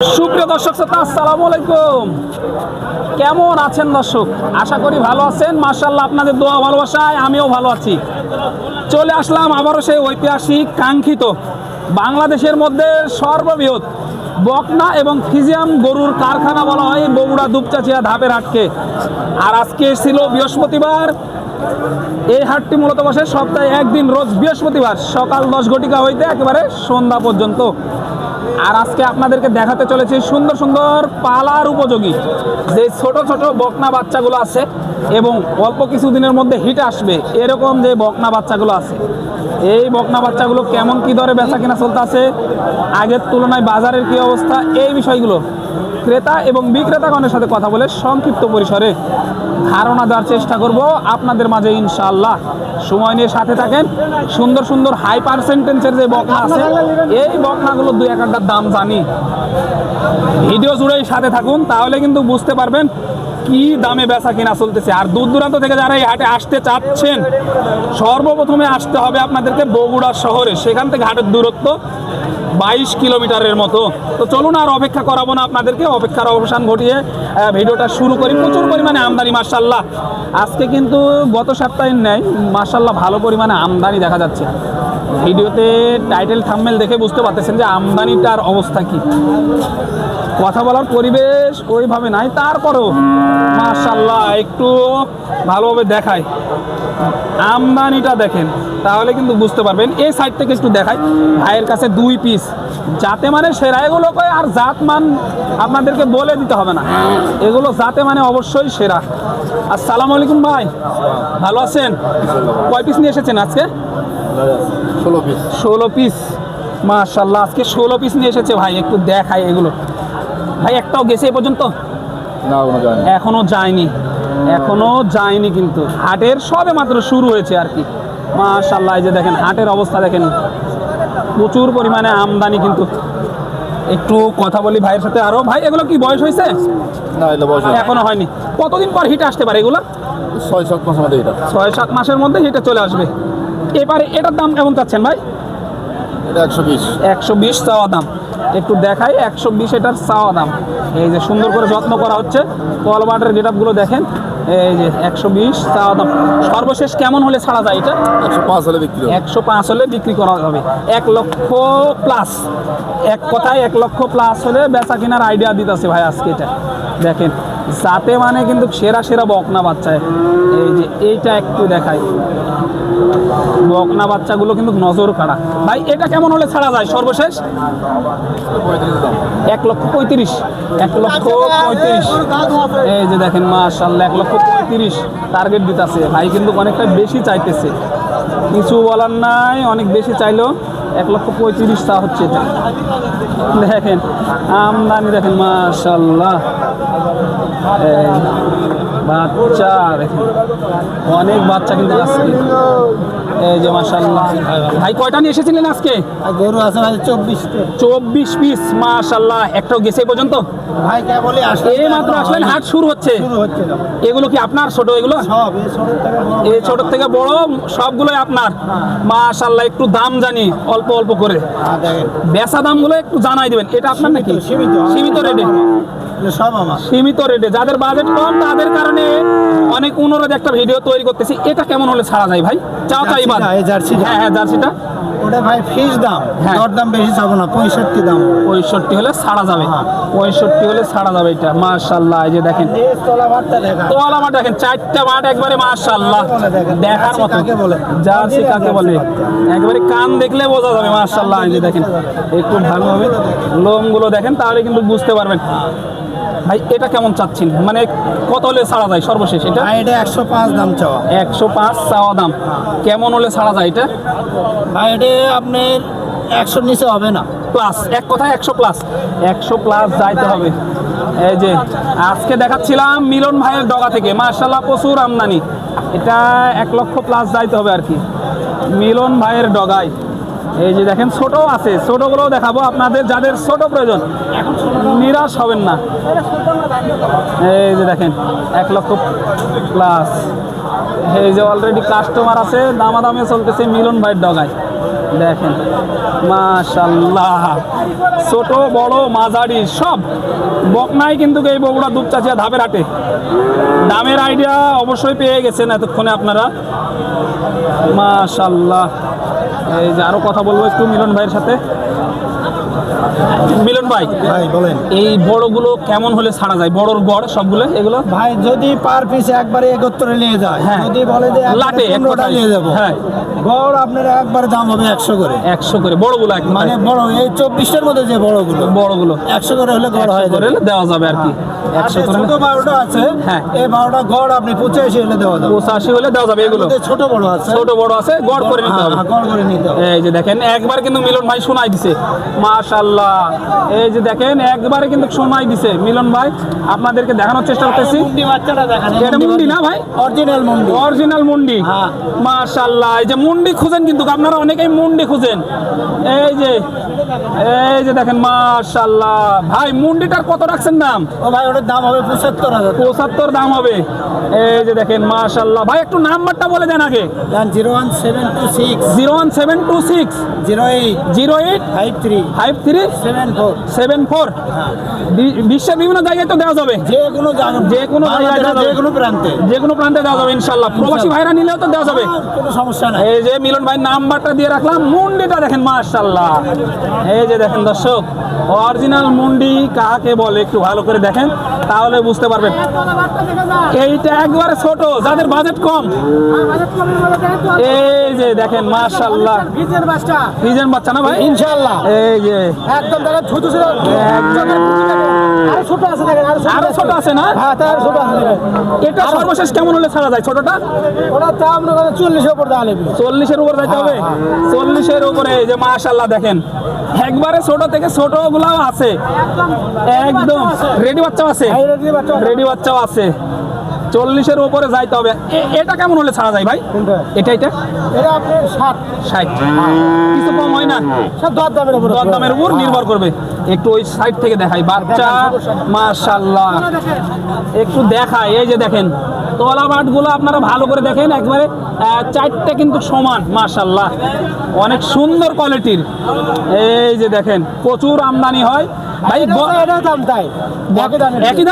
সুপ্রিয় দর্শক শ্রোতা, আসসালামু আলাইকুম। কেমন আছেন দর্শক? আশা করি ভালো আছেন। মার্শাল্লাহ আপনাদের দোয়া ভালোবাসায় আমিও ভালো আছি। চলে আসলাম আবারও সেই ঐতিহাসিক, কাঙ্ক্ষিত বাংলাদেশের মধ্যে সর্ববৃহৎ বকনা এবং ফিজিয়াম গরুর কারখানা বলা হয় বগুড়া দুপচাচিয়া ধাপের হাটকে। আর আজকে ছিল বৃহস্পতিবার। এই হাটটি মূলত বসে সপ্তাহে একদিন রোজ বৃহস্পতিবার সকাল দশ ঘটিকা হইতে একেবারে সন্ধ্যা পর্যন্ত। আর আজকে আপনাদেরকে দেখাতে চলেছি সুন্দর সুন্দর পালার উপযোগী। যে ছোট ছোট বকনা বাচ্চাগুলো আছে এবং অল্প কিছুদিনের মধ্যে হিট আসবে, এরকম যে বকনা বাচ্চাগুলো আছে। এই বকনা বাচ্চাগুলো কেমন কি দরে বেচা কিনা চলতে আছে আগের তুলনায় বাজারের কি অবস্থা, এই বিষয়গুলো ক্রেতা এবং বিক্রেতাগণের সাথে কথা বলে সংক্ষিপ্ত পরিসরে ধারণা দেওয়ার চেষ্টা করব আপনাদের মাঝে ইনশাআল্লাহ। সময় নিয়ে সাথে থাকেন। সুন্দর সুন্দর হাই পার্সেন্টেন্সের যে বকনা আছে, এই বকনাগুলো দুই এক একটার দাম জানি। ভিডিও জুড়েই সাথে থাকুন, তাহলে কিন্তু বুঝতে পারবেন কি দামে বেচা কিনা চলতেছে। আর দূর দূরান্ত থেকে যারা এই হাটে আসতে চাচ্ছেন, সর্বপ্রথমে আসতে হবে আপনাদেরকে বগুড়া শহরে। সেখান থেকে হাটের দূরত্ব বাইশ কিলোমিটারের মতো। তো চলুন আর অপেক্ষা করাবো না আপনাদেরকে। অপেক্ষার অবসান ঘটিয়ে ভিডিওটা শুরু করি। প্রচুর পরিমাণে আমদানি মার্শাল্লাহ আজকে কিন্তু গত সপ্তাহের ন্যায় মার্শাল্লাহ ভালো পরিমাণে আমদানি দেখা যাচ্ছে। ভিডিওতে টাইটেল থাম্মেল দেখে বুঝতে পারতেছেন যে আমদানিটার অবস্থা কি। কথা বলার পরিবেশ ওইভাবে নাই, তারপরেও মার্শাল্লাহ একটু ভালোভাবে দেখায়। আমদানিটা দেখেন তাহলে কিন্তু বুঝতে পারবেন। এই সাইড থেকে একটু দেখাই। ভাইয়ের কাছে দুই পিস যাতে মানে সেরা এগুলো কয় আর জাত মান আপনাদেরকে বলে দিতে হবে না। এগুলো যাতে মানে অবশ্যই সেরা। আসসালামু আলাইকুম ভাই। ভালো আছেন? কয় পিস নিয়ে এসেছেন আজকে? ষোলো পিস ষোলো পিস মাশাল্লাহ আজকে ষোলো পিস নিয়ে এসেছে ভাই একটু দেখাই এগুলো। ভাই একটাও গেছে এ পর্যন্ত? এখনও যায়নি। এখনও যায়নি কিন্তু। হাটের সবে মাত্র শুরু হয়েছে আর কি। মাশাল্লাহ এই যে দেখেন হাটের অবস্থা দেখেন। প্রচুর পরিমাণে আমদানি কিন্তু। একটু কথা বলি ভাইয়ের সাথে আরও। ভাই এগুলো কি বয়স হয়েছে? না বয়স হয় এখনও হয়নি। কতদিন পর হিট আসতে পারে এগুলো? ছয় সাত মাস মধ্যে ছয় সাত মাসের মধ্যে হিটে চলে আসবে। এবারে এটার দাম কেমন চাচ্ছেন ভাই? এটা একশো বিশ। একশো বিশ চাওয়া দাম। একটু দেখাই একশো বিশ এটার চাওয়া দাম। এই যে সুন্দর করে যত্ন করা হচ্ছে। কলবাটের গেট আপগুলো দেখেন এই যে একশো বিশ চাওয়া দাম। সর্বশেষ কেমন হলে ছাড়া যায় এটা? একশো পাঁচ হলে বিক্রি একশো পাঁচ হলে বিক্রি করা হবে। এক লক্ষ প্লাস। এক কথায় এক লক্ষ প্লাস হলে বেচা কেনার আইডিয়া দিতেছে ভাই আজকে এটা। দেখেন যাতে মানে কিন্তু সেরা সেরা বকনা বাচ্চায় এই যে এইটা একটু দেখাই। বকনা বাচ্চাগুলো কিন্তু নজর কাড়া। ভাই, এটা কেমন হলে ছাড়া যায়? সর্বশেষ? এক লক্ষ পঁয়ত্রিশ। এক লক্ষ পঁয়ত্রিশ। এই যে দেখেন মাশাল্লাহ এক লক্ষ পঁয়ত্রিশ টার্গেট দিতেছে। ভাই কিন্তু অনেকটা বেশি চাইতেছে। কিছু বলার নাই, অনেক বেশি চাইলেও এক লক্ষ পঁয়ত্রিশ তা হচ্ছে দেখেন আমদানি দেখেন মাশাল্লাহ। বাচ্চা দেখেন। অনেক বাচ্চা কিন্তু আজকে। এই যে মাশাল্লাহ ভাই কয়টা নিয়ে এসেছিলেন আজকে? গরু আছে ভাই চব্বিশ চব্বিশ পিস মাশাল্লাহ একটাও গেছে পর্যন্ত? ভাই কে বলে আসলে এই মাত্র আসলেন হাট শুরু হচ্ছে। এগুলো কি আপনার ছোট এগুলো? সব এই ছোট থেকে বড়। সবগুলোই আপনার। মাশাল্লাহ একটু দাম জানি অল্প অল্প করে। হ্যাঁ, বেচা দামগুলো একটু জানাই দেবেন। এটা আপনার নাকি? সীমিত, সীমিত রেটে। সব আমার। সীমিত রেটে। যাদের বাজেট কম তাদের কারণে অনেক অনুরোধ একটা ভিডিও তৈরি করতেছি। এটা কেমন হলে ছাড়া যায় ভাই? চাও চাই বাদ জার্সিটা, এই হ্যাঁ হ্যাঁ জার্সিটা। ওটা ভাই দাম। হ্যাঁ। দর দাম বেশি না পঁয়ষট্টি দাম। পঁয়ষট্টি হলে ছাড়া যাবে। পঁয়ষট্টি হলে ছাড়া যাবে এটা। মাশাল্লাহ এই যে দেখেন। তলা মাঠ দেখেন চারটা মাঠ একবারে মাশাল্লাহ দেখার মতো? জার্সি কাকে বলে? একবারে কান দেখলে বোঝা যাবে মাশাল্লাহ এই যে দেখেন। একটু ভালো ভালোভাবে লোমগুলো দেখেন তাহলে কিন্তু বুঝতে পারবেন। ভাই এটা কেমন চাচ্ছেন? মানে কত হলে ছাড়া যায় সর্বশেষ এটা? এটা একশো পাঁচ দাম চাওয়া। একশো পাঁচ চাওয়া দাম। কেমন হলে ছাড়া যায় এটা? ভাই এটা আপনার একশোর নিচে হবে না। প্লাস এক কথায় একশো প্লাস। একশো প্লাস যাইতে হবে। এই যে আজকে দেখাচ্ছিলাম মিলন ভাইয়ের ডগা থেকে। মার্শাল্লাহ প্রচুর আমদানি। এটা এক লক্ষ প্লাস যাইতে হবে আর কি। মিলন ভাইয়ের ডগায়। এই যে দেখেন ছোট আছে। ছোটগুলোও দেখাবো আপনাদের, যাদের ছোট প্রয়োজন। নিরাশ হবেন না। এই যে দেখেন, এক লক্ষ প্লাস এই যে অলরেডি কাস্টমার আছে, দামাদামে চলতেছে মিলন ভাইয়ের ডগায়। দেখেন মাশাল্লাহ ছোট, বড়, মাঝারি, সব। বকনাই কিন্তু এই বগুড়া দুপচাচিয়া ধাপের হাটে। দামের আইডিয়া অবশ্যই পেয়ে গেছেন এতক্ষণে আপনারা। মাশাল্লাহ এই যে আরও কথা বলব একটু মিলন ভাইয়ের সাথে। মিলন ভাই ভাই বলেন। এই বড়গুলো কেমন হলে ছাড়া যায়? বড়র গড় সবগুলো এগুলো? ভাই যদি পার পিস একবারে একত্রে নিয়ে যায় হ্যাঁ। যদি বলে যে লাটে, এক পনেরোটা নিয়ে যাব হ্যাঁ। গড় আপনার একবার দাম হবে একশো করে। একশো করে বড়গুলো এক মানে বড় এই চব্বিশটার মধ্যে যে বড়গুলো বড়গুলো। একশো করে হলে গড় হয়ে করে দেওয়া যাবে আর কি। একশো আর করে ছোট বারোটা আছে হ্যাঁ। এই বারোটা গড় আপনি পঁচাশি হলে দেওয়া যাবে। পঁচাশি হলে দেওয়া যাবে এগুলো। ছোট বড় আছে। ছোট বড় আছে গড় করে নিতে হ্যাঁ, হবে। হ্যাঁ, গড় করে নিতে হবে। এই যে দেখেন একবার কিন্তু মিলন ভাই শোনাই দিছে। মাশাল্লাহ এই যে দেখেন একবারে কিন্তু শোনাই দিছে। মিলন ভাই আপনাদেরকে দেখানোর চেষ্টা করতেছি। এটা মুন্ডি না ভাই? অরিজিনাল মুন্ডি। অরিজিনাল মুন্ডি। হ্যাঁ। মাশাল্লাহ এই যে মুন্ডি খুঁজেন কিন্তু আপনারা অনেকেই মুন্ডি খুঁজেন। এই যে এই যে দেখেন মাশাল্লাহ ভাই মুন্ডিটার কত রাখছেন দাম? ও ভাই ওটার দাম হবে পঁচাত্তর হাজার। পঁচাত্তর দাম হবে। এই যে দেখেন মাশাল্লাহ ভাই একটু নাম্বারটা বলে দেন আগে। Zero one seven two six. Zero one seven two six. Zero eight. Zero eight five three. Five three seven four. Seven four. বিশ্বের বিভিন্ন জায়গায় তো দেওয়া যাবে। যে কোনো জায়গা যে কোনো যে কোনো প্রান্তে। যে কোনো প্রান্তে দেওয়া যাবে ইনশাল্লাহ প্রবাসী ভাইরা নিলেও তো দেওয়া যাবে। কোনো সমস্যা নাই। এই যে মিলন ভাই নাম্বারটা দিয়ে রাখলাম। মুন্ডিটা দেখেন মাশাল্লাহ এই যে দেখেন দর্শক অরিজিনাল মুন্ডি কাকে বলে একটু ভালো করে দেখেন তাহলে বুঝতে পারবেন। এইটা একবারে ছোট যাদের বাজেট কম। এই যে দেখেন মাশাল্লাহ ফ্রিজেন বাচ্চা না ভাই? ইনশাআল্লাহ। এই যে। একদম দেখেন ছোট ছিল। একদম আরও ছোট আছে দেখেন আরও ছোট আছে। না? হ্যাঁ তার ছোট আছে এটা সর্বশেষ কেমন হলে ছাড়া যায় ছোটটা? ওটা দাম মনে করেন চল্লিশের উপর দাম নেবে চল্লিশের উপর যাইতে হবে। চল্লিশের উপরে এই যে মাশাল্লাহ দেখেন। একবারে ছোট থেকে ছোট গুলাও আছে। একদম। রেডি বাচ্চাও আছে? রেডি বাচ্চাও আছে। চল্লিশের উপরে যাইতে হবে। এটা কেমন হলে ছাড়া যায় ভাই? এটা এটা? ষাট। ষাট। কিছু কম হয় না? সব দর উপর দর দামের উপর নির্ভর করবে। একটু ওই সাইড থেকে দেখাই। বাচ্চা মাশাল্লাহ একটু দেখাই। এই যে দেখেন। তলা মাঠগুলো আপনারা ভালো করে দেখেন, একবারে চারটা কিন্তু সমান মাশাল্লাহ অনেক সুন্দর কোয়ালিটির এই যে দেখেন, প্রচুর আমদানি হয়। ভাই দাম তাই। একই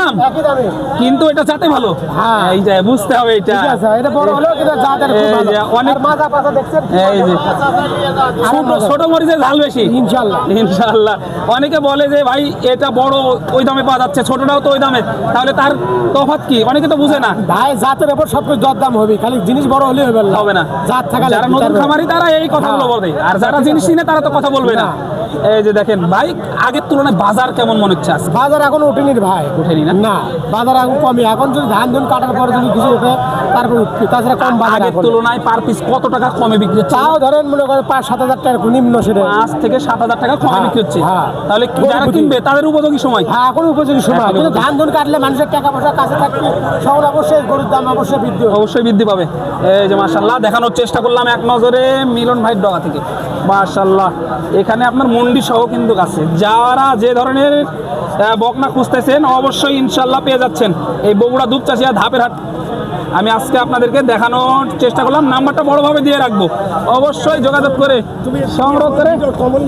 দামে কিন্তু এটা যাতে ভালো? হ্যাঁ। এই যে বুঝতে হবে এটা। এটা বড় হলো কিন্তু জাতের অনেক- মাজা পাতা দেখছেন? এই যে ছোট মরিচের ঝাল বেশি। ইনশাআল্লাহ ইনশাআল্লাহ অনেকে বলে যে ভাই এটা বড় ওই দামে পাওয়া যাচ্ছে ছোটটাও তো ওই দামে। তাহলে তার তফাৎ কি? অনেকে তো বুঝে না। ভাই জাতের উপর সবকিছু দর দাম হবে। খালি জিনিস বড় হলে হবে না। হবে না। জাত থাকা যারা নতুন খামারি তারা এই কথাগুলো হ্যাঁ। বলবে আর যারা জিনিস কিনে তারা তো কথা বলবে না। এই যে দেখেন ভাই আগের তুলনায় বাজার কেমন মনে হচ্ছে আজকে? বাজার এখন ওঠেনি রে ভাই। ওঠেনি না? না বাজার এখন কমই। এখন যদি ধান ধুন কাটার পরে যদি কিছু ওঠে তারপর উঠবে। তাছাড়া কম বাজার আগের তুলনায় পার পিস কত টাকা কমে বিক্রি হচ্ছে? তাও ধরেন মনে করেন পাঁচ সাত হাজার টাকা নিম্ন সেটা। পাঁচ থেকে সাত হাজার টাকা কমে হ্যাঁ, বিক্রি হচ্ছে। হ্যাঁ। তাহলে কি- যারা কিনবে তাদের উপযোগী সময়? হ্যাঁ এখন উপযোগী সময়। কিন্তু। ধান ধুন কাটলে মানুষের টাকা পয়সা কাছে থাকবে। সব অবশ্যই গরুর দাম অবশ্যই বৃদ্ধি অবশ্যই বৃদ্ধি পাবে। এই যে মার্শাল্লাহ দেখানোর চেষ্টা করলাম এক নজরে মিলন ভাইয়ের ডগা থেকে। মার্শাল্লাহ এখানে আপনার মন্ডি সহ কিন্তু আছে যারা যে ধরনের বকনা খুঁজতেছেন অবশ্যই ইনশাল্লাহ পেয়ে যাচ্ছেন। এই বগুড়া দুপচাষিয়া ধাপের হাট। আমি আজকে আপনাদেরকে দেখানোর চেষ্টা করলাম। নাম্বারটা বড়োভাবে দিয়ে রাখব। অবশ্যই যোগাযোগ করে সংগ্রহ করে। কমল